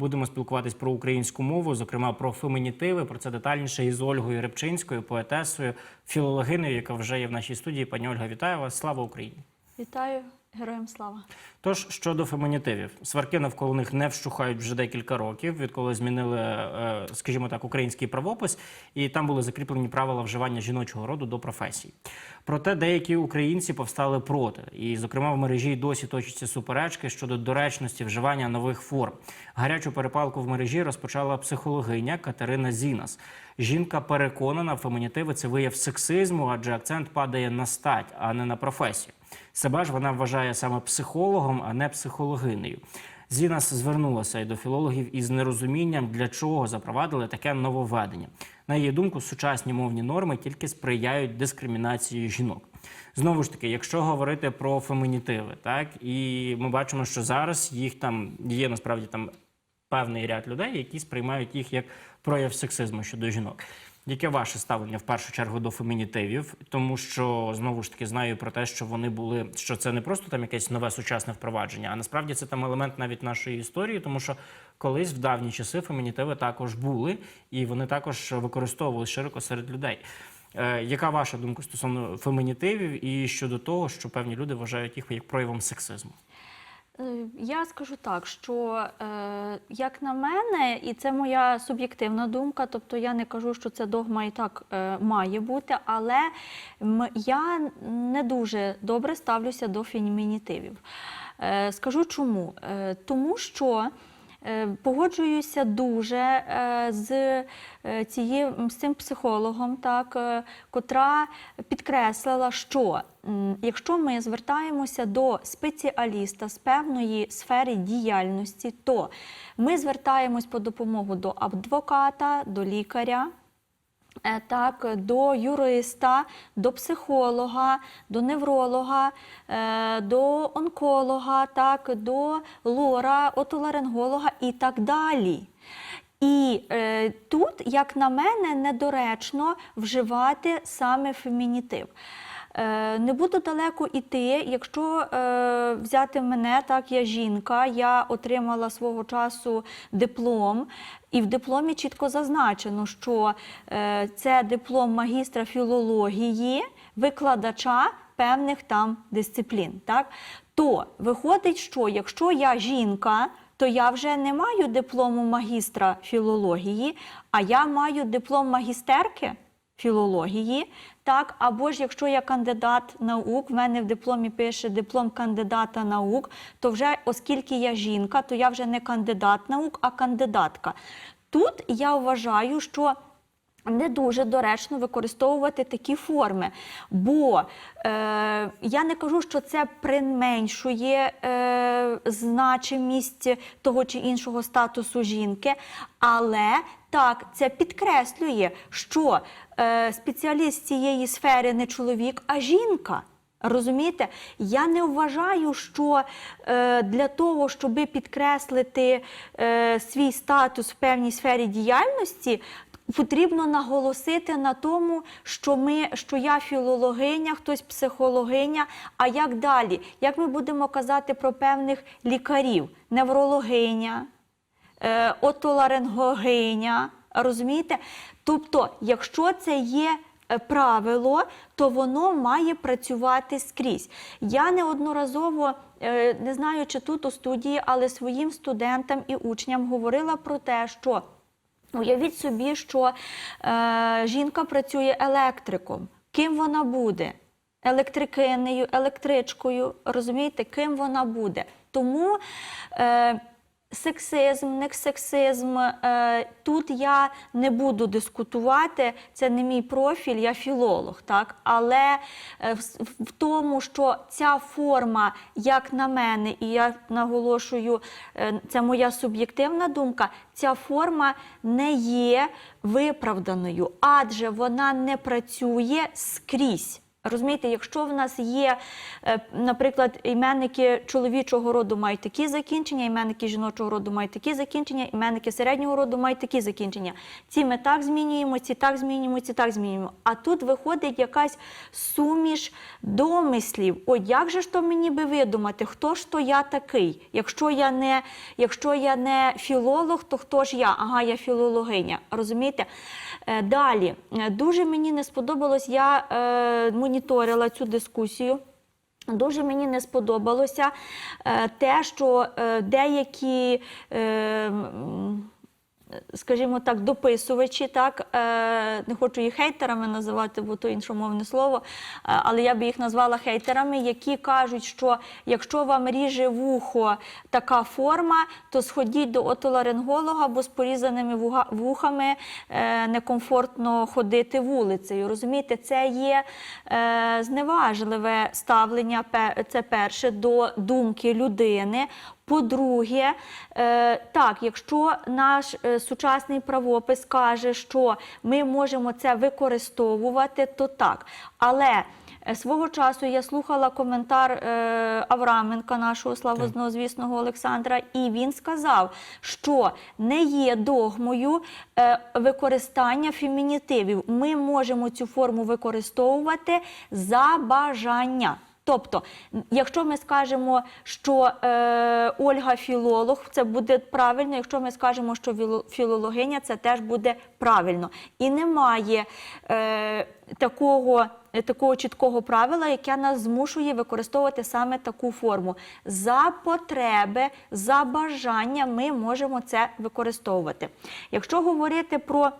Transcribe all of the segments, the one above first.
Будемо спілкуватись про українську мову, зокрема про фемінітиви. Про це детальніше із Ольгою Рибчинською, поетесою, філологиною, яка вже є в нашій студії. Пані Ольга, вітаю вас! Слава Україні! Вітаю, героям слава. Тож щодо фемінітивів, сварки навколо них не вщухають вже декілька років, відколи змінили, е, скажімо так, український правопис, і там були закріплені правила вживання жіночого роду до професій. Проте деякі українці повстали проти, і, зокрема, в мережі досі точаться суперечки щодо доречності вживання нових форм. Гарячу перепалку в мережі розпочала психологиня Катерина Зінас. Жінка переконана, фемінітиви це вияв сексизму, адже акцент падає на стать, а не на професію. Себе ж вона вважає саме психологом, а не психологинею. Зінас звернулася і до філологів із нерозумінням, для чого запровадили таке нововведення. На її думку, сучасні мовні норми тільки сприяють дискримінації жінок. Знову ж таки, якщо говорити про фемінітиви, так і ми бачимо, що зараз їх там є насправді там певний ряд людей, які сприймають їх як прояв сексизму щодо жінок. Яке ваше ставлення в першу чергу до фемінітивів? Тому що знову ж таки знаю про те, що вони були, що це не просто там якесь нове сучасне впровадження, а насправді це там елемент навіть нашої історії, тому що колись в давні часи фемінітиви також були, і вони також використовувалися широко серед людей. Е, яка ваша думка стосовно фемінітивів і щодо того, що певні люди вважають їх як проявом сексизму? Е, Я скажу так, що е, як на мене, і це моя суб'єктивна думка, тобто я не кажу, що це догма і так е, має бути, але я не дуже добре ставлюся до фемінітивів. Скажу чому? Тому що. Е, Погоджуюся дуже е, з, е, цією, з цим психологом, так, котра підкреслила, що якщо ми звертаємося до спеціаліста з певної сфери діяльності, то ми звертаємось по допомогу до адвоката, до лікаря. Е, Так, до юриста, до психолога, до невролога, е, до онколога, так, до лора, отоларинголога і так далі. І е, тут, як на мене, недоречно вживати саме фемінітив. Е, не буду далеко йти, якщо е, взяти мене, так я жінка, я отримала свого часу диплом, і в дипломі чітко зазначено, що е, це диплом магістра філології, викладача певних там дисциплін. Так? То виходить, що якщо я жінка, то я вже не маю диплому магістра філології, а я маю диплом магістерки філології. Так, або ж якщо я кандидат наук, в мене в дипломі пише диплом кандидата наук, то вже, оскільки я жінка, то я вже не кандидат наук, а кандидатка. Тут я вважаю, що не дуже доречно використовувати такі форми, бо е, я не кажу, що це применшує е, значимість того чи іншого статусу жінки, але так, це підкреслює, що е, спеціаліст цієї сфери не чоловік, а жінка. Розумієте, я не вважаю, що е, для того, щоб підкреслити е, свій статус в певній сфері діяльності, потрібно наголосити на тому, що ми, що я філологиня, хтось психологиня. А як далі? Як ми будемо казати про певних лікарів? Неврологиня, е, отоларингогиня, розумієте? Тобто, якщо це є е, правило, то воно має працювати скрізь. Я неодноразово, е, не знаю, чи тут у студії, але своїм студентам і учням говорила про те, що уявіть собі, що е, жінка працює електриком. Ким вона буде? Електрикинею, електричкою, розумієте, ким вона буде. Тому е, сексизм, не сексизм, е, тут я не буду дискутувати, це не мій профіль, я філолог, так? але е, в, тому, що ця форма, як на мене, і я наголошую, е, це моя суб'єктивна думка, ця форма не є виправданою, адже вона не працює скрізь. Розумієте, якщо в нас є, е, наприклад, іменники чоловічого роду мають такі закінчення, іменники жіночого роду мають такі закінчення, іменники середнього роду мають такі закінчення. Ці ми так змінюємо, ці так змінюємо, ці так змінюємо. А тут виходить якась суміш домислів. О, як же ж то мені би видумати, хто ж то я такий? Якщо я не, якщо я не філолог, то хто ж я? Ага, я філологиня. Розумієте? Е, Далі Е, дуже мені не сподобалось, я моніторила цю дискусію. Дуже мені не сподобалося е, те, що е, деякі. Скажімо так, дописувачі, так е, не хочу їх хейтерами називати, бо то іншомовне слово, е, але я би їх назвала хейтерами, які кажуть, що якщо вам ріже вухо така форма, то сходіть до отоларинголога, бо з порізаними вухами е, некомфортно ходити вулицею. Розумієте, це є зневажливе ставлення, це перше, до думки людини. По-друге, е, так, якщо наш е, сучасний правопис каже, що ми можемо це використовувати, то так. Але е, свого часу я слухала коментар Авраменка, нашого славозвісного Олександра, і він сказав, що не є догмою використання фемінітивів. Ми можемо цю форму використовувати за бажання. Тобто, якщо ми скажемо, що е, Ольга філолог, це буде правильно. Якщо ми скажемо, що філологиня, це теж буде правильно. І немає е, такого, такого чіткого правила, яке нас змушує використовувати саме таку форму. За потреби, за бажання ми можемо це використовувати. Якщо говорити про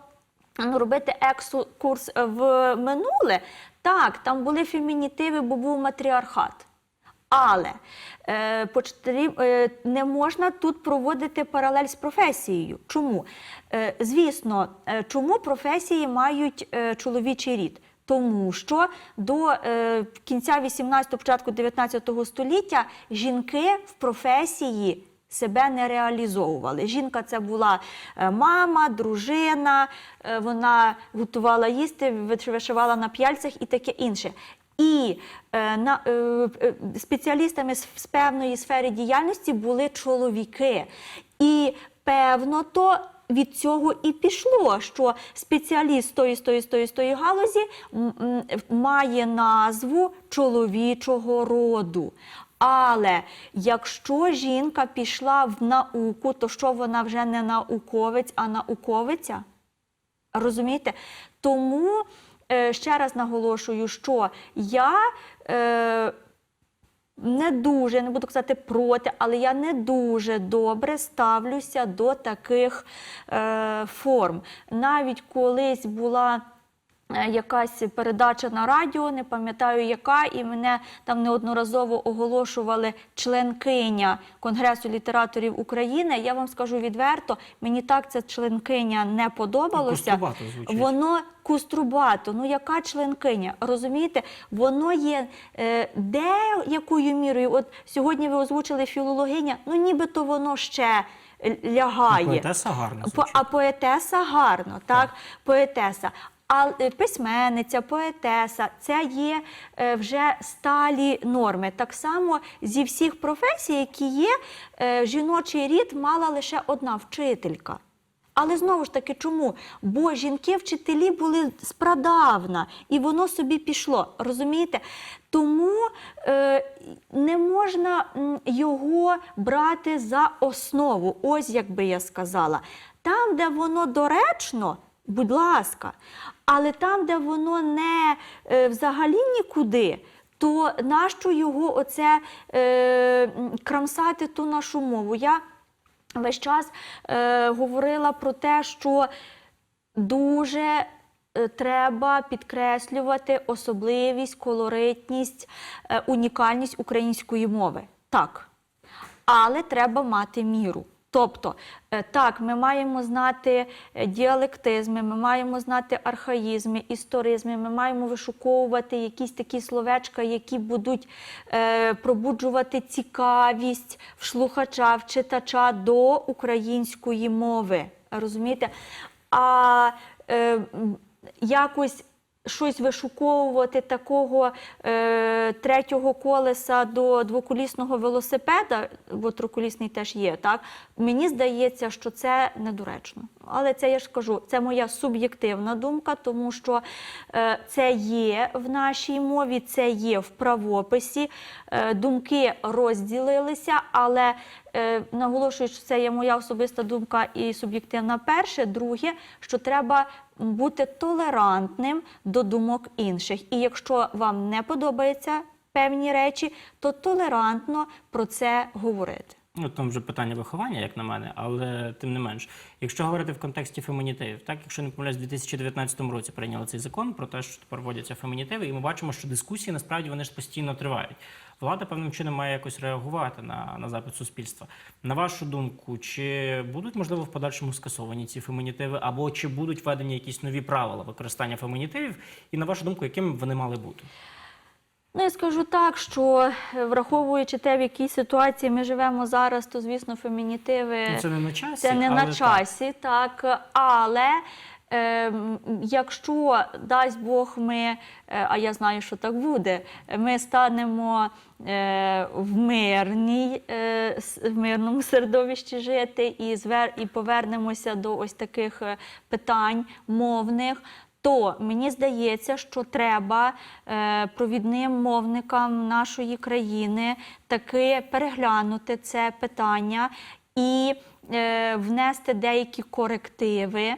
робити екскурс в минуле, так, там були фемінітиви, бо був матріархат. Але е, потріб- е, не можна тут проводити паралель з професією. Чому? Е, звісно, е, чому професії мають е, чоловічий рід? Тому що до е, кінця 18-го, початку 19 століття жінки в професії себе не реалізовували. Жінка це була е, мама, дружина, е, вона готувала їсти, вишивала на п'яльцях і таке інше. І е, на, спеціалістами з, певної сфери діяльності були чоловіки. І певно, то від цього і пішло, що спеціаліст тої, тої, тої, тої галузі має назву чоловічого роду. Але якщо жінка пішла в науку, то що вона вже не науковець, а науковиця? Розумієте? Тому е, ще раз наголошую, що я е, не дуже, не буду казати проти, але я не дуже добре ставлюся до таких е, форм. Навіть колись була. Е, Якась передача на радіо, не пам'ятаю яка, і мене там неодноразово оголошували членкиня Конгресу літераторів України. Я вам скажу відверто, мені так ця членкиня не подобалося. Звучить. Воно куструбато. Ну яка членкиня? Розумієте? Воно є е, де якою мірою? От сьогодні ви озвучили філологиня, ну нібито воно ще лягає. Поетеса гарно звучить. а поетеса гарно, так? Поетеса. А е, письменниця, поетеса це є е, вже сталі норми. Так само зі всіх професій, які є, е, жіночий рід мала лише одна вчителька. Але знову ж таки, чому? Бо жінки-вчителі були спрадавна, і воно собі пішло. Розумієте? Тому е, не можна його брати за основу, ось як би я сказала. Там, де воно доречно, будь ласка, але там, де воно не е, взагалі нікуди, то нащо його оце е, крамсати ту нашу мову? Я весь час е, говорила про те, що дуже е, треба підкреслювати особливість, колоритність, е, унікальність української мови. Так. Але треба мати міру. Тобто, е, так, ми маємо знати е, діалектизми, ми маємо знати архаїзми, історизми, ми маємо вишуковувати якісь такі словечка, які будуть е, пробуджувати цікавість в слухача, в читача до української мови. Розумієте? А е, якось щось вишуковувати такого е, третього колеса до двоколісного велосипеда, бо триколісний теж є, так мені здається, що це недоречно. Але це я ж кажу, це моя суб'єктивна думка, тому що е, це є в нашій мові, це є в правописі. Е, думки розділилися, але наголошую, що це є моя особиста думка і суб'єктивна перше. Друге, що треба бути толерантним до думок інших. І якщо вам не подобаються певні речі, то толерантно про це говорити. Ну, там вже питання виховання, як на мене, але тим не менш, якщо говорити в контексті фемінітивів, так якщо не помиляюсь, в 2019 році прийняли цей закон про те, що тепер вводяться фемінітиви, і ми бачимо, що дискусії насправді вони ж постійно тривають. Влада певним чином має якось реагувати на, на запит суспільства. На вашу думку, чи будуть можливо в подальшому скасовані ці фемінітиви, або чи будуть введені якісь нові правила використання фемінітивів? І на вашу думку, якими вони мали бути? Ну, я скажу так, що е, враховуючи те, в якій ситуації ми живемо зараз, то звісно, фемінітиви Ну, це не на часі, це не але на часі, так. Але ем, якщо дасть Бог ми, е, а я знаю, що так буде, ми станемо е, в мирній, е, в мирному середовищі жити і, звер, і повернемося до ось таких питань мовних. То мені здається, що треба провідним мовникам нашої країни таки переглянути це питання і внести деякі корективи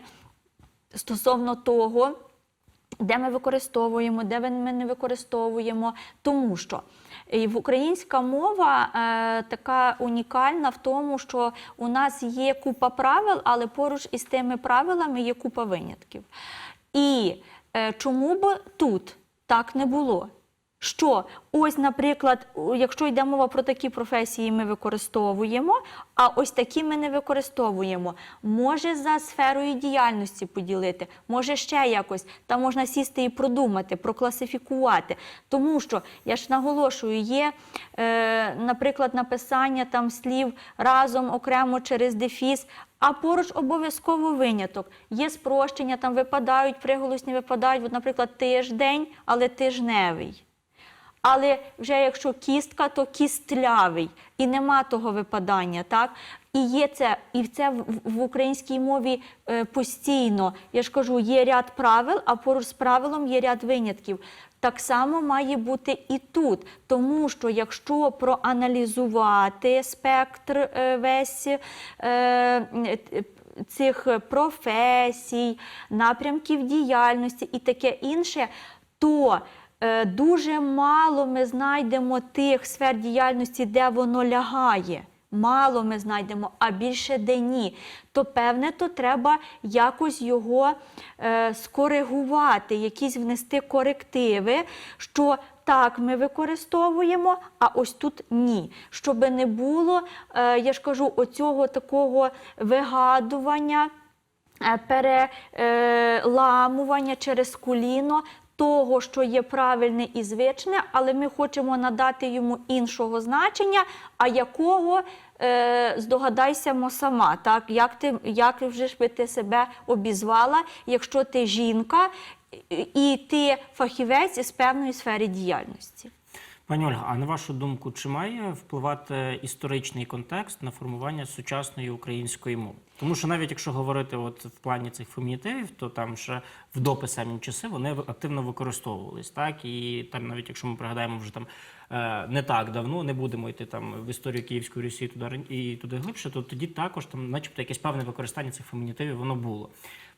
стосовно того, де ми використовуємо, де ми не використовуємо, тому що в- українська мова е, така унікальна в тому, що у нас є купа правил, але поруч із тими правилами є купа винятків. І е, чому б тут так не було? Що ось, наприклад, якщо йде мова про такі професії, ми використовуємо, а ось такі ми не використовуємо. Може за сферою діяльності поділити, може ще якось. Там можна сісти і продумати, прокласифікувати. Тому що я ж наголошую, є, е, наприклад, написання там слів разом окремо через дефіс. А поруч обов'язково виняток. Є спрощення, там випадають, приголосні випадають, от, наприклад, тиждень, але тижневий. Але вже якщо кістка, то кістлявий, і нема того випадання, так? І є це, і це в, українській мові е, постійно. Я ж кажу, є ряд правил, а поруч з правилом є ряд винятків. Так само має бути і тут, тому що якщо проаналізувати спектр е, весь е, цих професій, напрямків діяльності і таке інше, то дуже мало ми знайдемо тих сфер діяльності, де воно лягає. Мало ми знайдемо, а більше де ні. То певне, то треба якось його е, скоригувати, якісь внести корективи, що так ми використовуємо, а ось тут ні. Щоб не було, е, я ж кажу, оцього такого вигадування е, переламування через коліно того, що є правильне і звичне, але ми хочемо надати йому іншого значення, а якого е, здогадайся сама, так? Як, ти, як вже ж би ти себе обізвала, якщо ти жінка і- ти фахівець із певної сфери діяльності? Пані Ольга, а на вашу думку, чи має впливати історичний контекст на формування сучасної української мови? Тому що навіть якщо говорити от в плані цих фемінітивів, то там ще в дописамі часи вони активно використовувались, так і там, навіть якщо ми пригадаємо вже там е, не так давно, не будемо йти там в історію Київської Росії туди і туди глибше, то тоді також там, начебто, якесь певне використання цих фемінітивів воно було.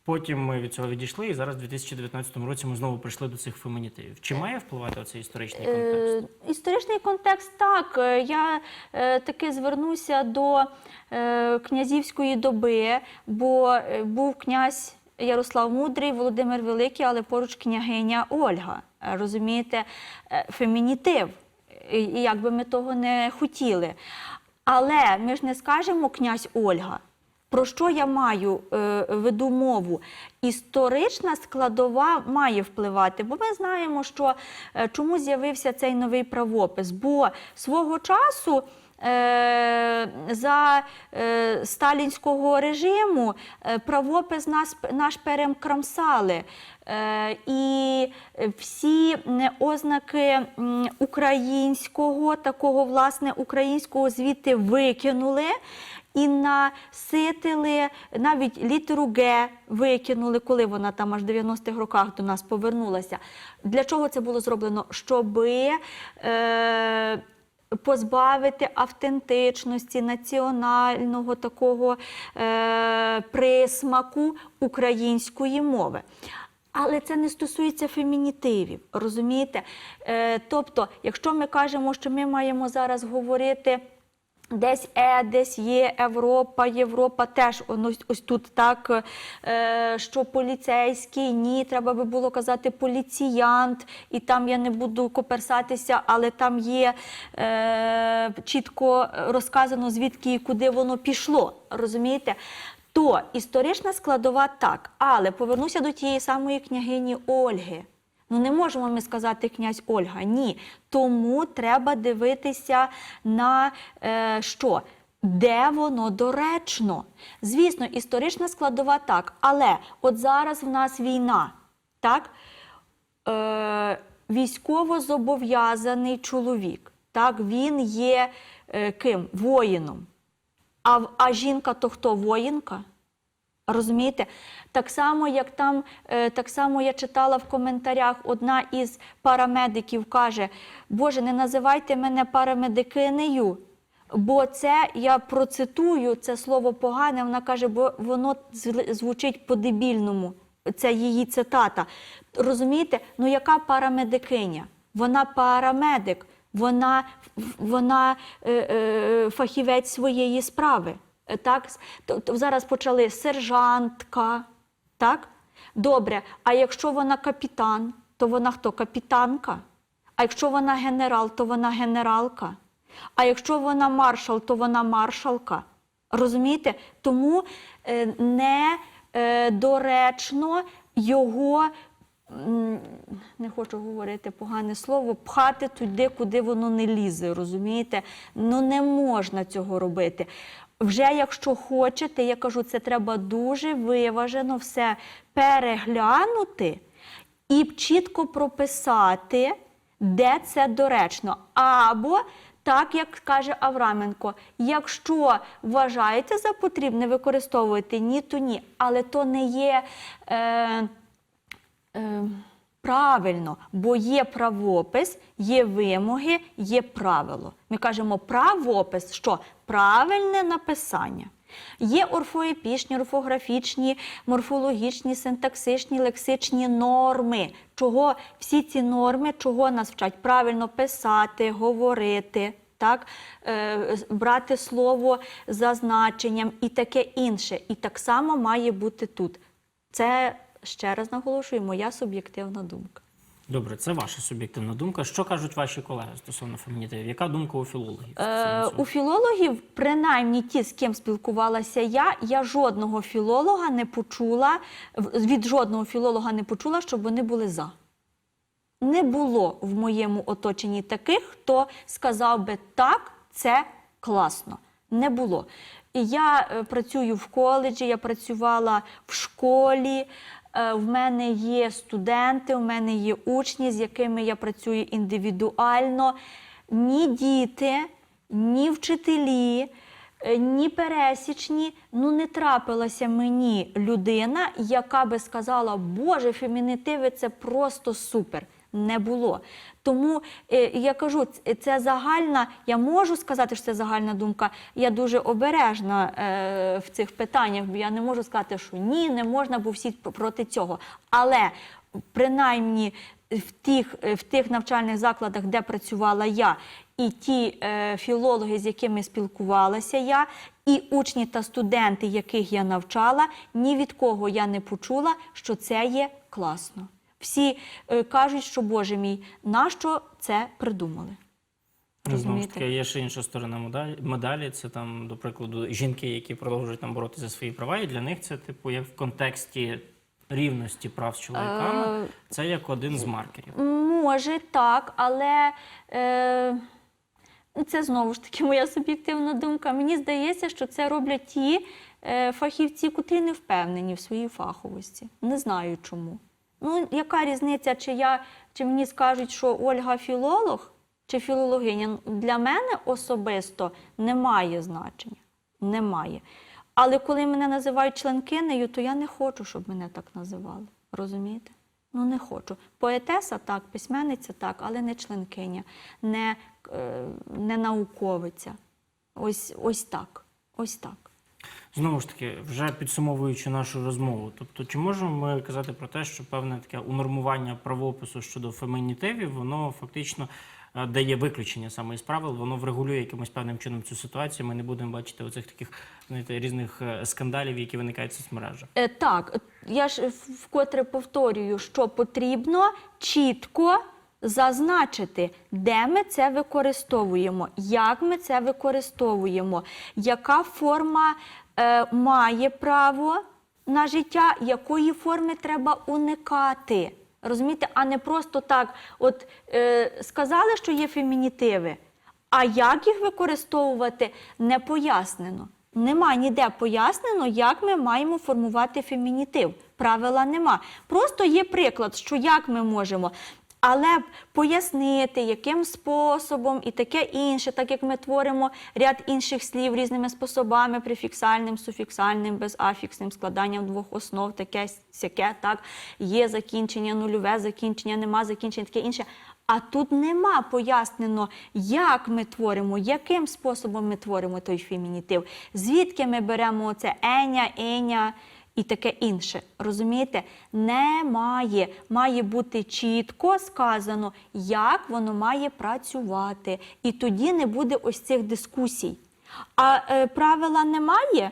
Потім ми від цього відійшли, і зараз, в 2019 році, ми знову прийшли до цих фемінітивів. Чи має впливати оцей історичний контекст? Е, історичний контекст так. Е, Я е, таки звернуся до е, князівської доби, бо був князь Ярослав Мудрий, Володимир Великий, але поруч княгиня Ольга. Розумієте, фемінітив. Як би ми того не хотіли. Але ми ж не скажемо князь Ольга. Про що я маю е, веду мову? Історична складова має впливати, бо ми знаємо, що е, чому з'явився цей новий правопис. Бо свого часу е, за е, сталінського режиму правопис нас, наш перекрамсали. Е, і всі ознаки українського, такого власне українського звідти викинули. І наситили навіть літеру Г викинули, коли вона там аж в 90-х роках до нас повернулася. Для чого це було зроблено? Щоби е, позбавити автентичності, національного такого е, присмаку української мови. Але це не стосується фемінітивів, розумієте? Е, тобто, якщо ми кажемо, що ми маємо зараз говорити. Десь е, десь є Європа, Європа теж ось, ось тут так, е, що поліцейський, ні, треба би було казати поліціянт, і там я не буду коперсатися, але там є е, чітко розказано, звідки і куди воно пішло. Розумієте? То історична складова так, але повернуся до тієї самої княгині Ольги. Ну не можемо ми сказати князь Ольга. Ні. Тому треба дивитися на е, що? Де воно доречно? Звісно, історична складова так, але от зараз в нас війна, так? Е, військово зобов'язаний чоловік. Так, він є е, ким? Воїном. А, а жінка то хто воїнка? Розумієте? Так само, як там, е, так само я читала в коментарях, одна із парамедиків каже: Боже, не називайте мене парамедикинею, бо це я процитую це слово погане. Вона каже, бо воно звучить по-дебільному. Це її цитата. Розумієте? Ну яка парамедикиня? Вона парамедик, вона, вона е, е, фахівець своєї справи. Е, Так, тобто зараз почали сержантка. Так? Добре. А якщо вона капітан, то вона хто? Капітанка. А якщо вона генерал, то вона генералка. А якщо вона маршал, то вона маршалка. Розумієте? Тому е, не е, доречно його. Не хочу говорити погане слово, пхати туди, куди воно не лізе, розумієте? Ну не можна цього робити. Вже якщо хочете, я кажу, це треба дуже виважено все переглянути і чітко прописати, де це доречно. Або так, як каже Авраменко, якщо вважаєте за потрібне використовувати ні, то ні. Але то не є. Е, е, Правильно, бо є правопис, є вимоги, є правило. Ми кажемо правопис, що правильне написання. Є орфоепічні, орфографічні, морфологічні, синтаксичні, лексичні норми. Чого всі ці норми, чого нас вчать правильно писати, говорити, так? Е, брати слово за значенням і таке інше. І так само має бути тут. Це ще раз наголошую, моя суб'єктивна думка. Добре, це ваша суб'єктивна думка. Що кажуть ваші колеги стосовно фемінітивів? Яка думка у філологів? Е, у філологів, принаймні ті, з ким спілкувалася я, я жодного філолога не почула, від жодного філолога не почула, щоб вони були за. Не було в моєму оточенні таких, хто сказав би так, це класно. Не було. Я е, працюю в коледжі, я працювала в школі. Е, В мене є студенти, в мене є учні, з якими я працюю індивідуально. Ні діти, ні вчителі, е, ні пересічні. Ну не трапилася мені людина, яка би сказала, Боже, фемінітиви це просто супер. Не було. Тому е, я кажу, це загальна, я можу сказати, що це загальна думка. Я дуже обережна е, в цих питаннях, бо я не можу сказати, що ні, не можна, бо всі проти цього. Але принаймні в тих, в тих навчальних закладах, де працювала я, і ті е, філологи, з якими спілкувалася я, і учні та студенти, яких я навчала, ні від кого я не почула, що це є класно. Всі е, кажуть, що Боже мій, нащо це придумали? Ну, Знову ж Розумієте? таки, є ще інша сторона медалі. медалі. Це там, до прикладу, жінки, які продовжують там боротися за свої права, і для них це, типу, як в контексті рівності прав з чоловіками, Е, це як один з маркерів. Може так, але е, Це знову ж таки моя суб'єктивна думка. Мені здається, що це роблять ті е, фахівці, котрі не впевнені в своїй фаховості. Не знаю чому. Ну, яка різниця, чи я чи мені скажуть, що Ольга філолог чи філологиня? Для мене особисто немає значення. Немає. Але коли мене називають членкинею, то я не хочу, щоб мене так називали. Розумієте? Ну, не хочу. Поетеса так, письменниця так, але не членкиня, не, е, не науковиця. Ось, ось так. Ось так. Знову ж таки, вже підсумовуючи нашу розмову, тобто, чи можемо ми казати про те, що певне таке унормування правопису щодо фемінітивів, воно фактично е, дає виключення саме із правил, воно врегулює якимось певним чином цю ситуацію. Ми не будемо бачити оцих таких знаєте, різних е, скандалів, які виникають в соцмережах. Е, так, я ж вкотре повторюю, що потрібно чітко зазначити, де ми це використовуємо, як ми це використовуємо, яка форма має право на життя, якої форми треба уникати. Розумієте, а не просто так, от е, сказали, що є фемінітиви, а як їх використовувати, не пояснено. Нема ніде пояснено, як ми маємо формувати фемінітив. Правила нема. Просто є приклад, що як ми можемо. Але пояснити, яким способом і таке інше, так як ми творимо ряд інших слів різними способами, префіксальним, суфіксальним, безафіксним, складанням двох основ, таке сяке, так, є закінчення, нульове закінчення, нема закінчення, таке інше. А тут нема пояснено, як ми творимо, яким способом ми творимо той фемінітив, звідки ми беремо це еня, еня і таке інше. Розумієте? Немає. Має бути чітко сказано, як воно має працювати. І тоді не буде ось цих дискусій. А е, правила немає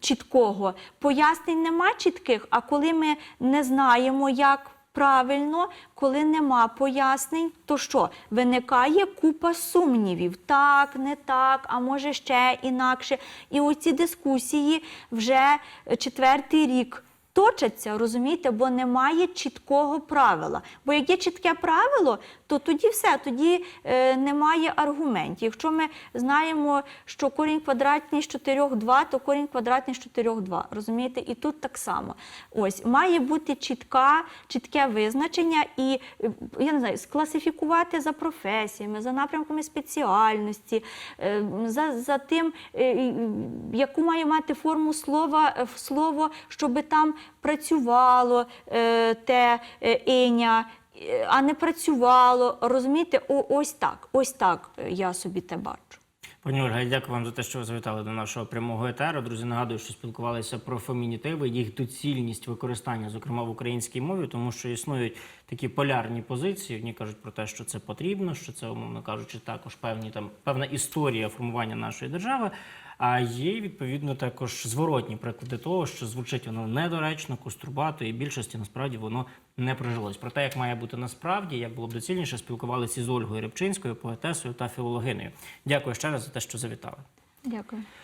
чіткого, пояснень нема чітких, а коли ми не знаємо, як правильно, коли нема пояснень, то що? Виникає купа сумнівів. Так, не так, а може ще інакше. І оці дискусії вже четвертий рік. Точаться, розумієте, бо немає чіткого правила. Бо як є чітке правило, то тоді все, тоді е, немає аргументів. Якщо ми знаємо, що корінь квадратний з 4 – 2, то корінь квадратний з 4 – 2. Розумієте? І тут так само. Ось має бути чітка, чітке визначення і е, я не знаю, скласифікувати за професіями, за напрямками спеціальності, е, за, за тим, е, яку має мати форму слова, е, слово, щоб там працювало е, те е, іня, е, а не працювало. Розумієте, О, ось так, ось так е, я собі те бачу. Пані Ольга, дякую вам за те, що ви завітали до нашого прямого етеру. Друзі, нагадую, що спілкувалися про фемінітиви, їх доцільність використання, зокрема в українській мові, тому що існують такі полярні позиції. Одні кажуть про те, що це потрібно, що це, умовно кажучи, також певні там певна історія формування нашої держави. А є відповідно також зворотні приклади того, що звучить воно недоречно, кострубато, і більшості насправді воно не прижилось. Про те, як має бути насправді, як було б доцільніше, спілкувалися із Ольгою Рибчинською, поетесою та філологинею. Дякую ще раз за те, що завітали. Дякую.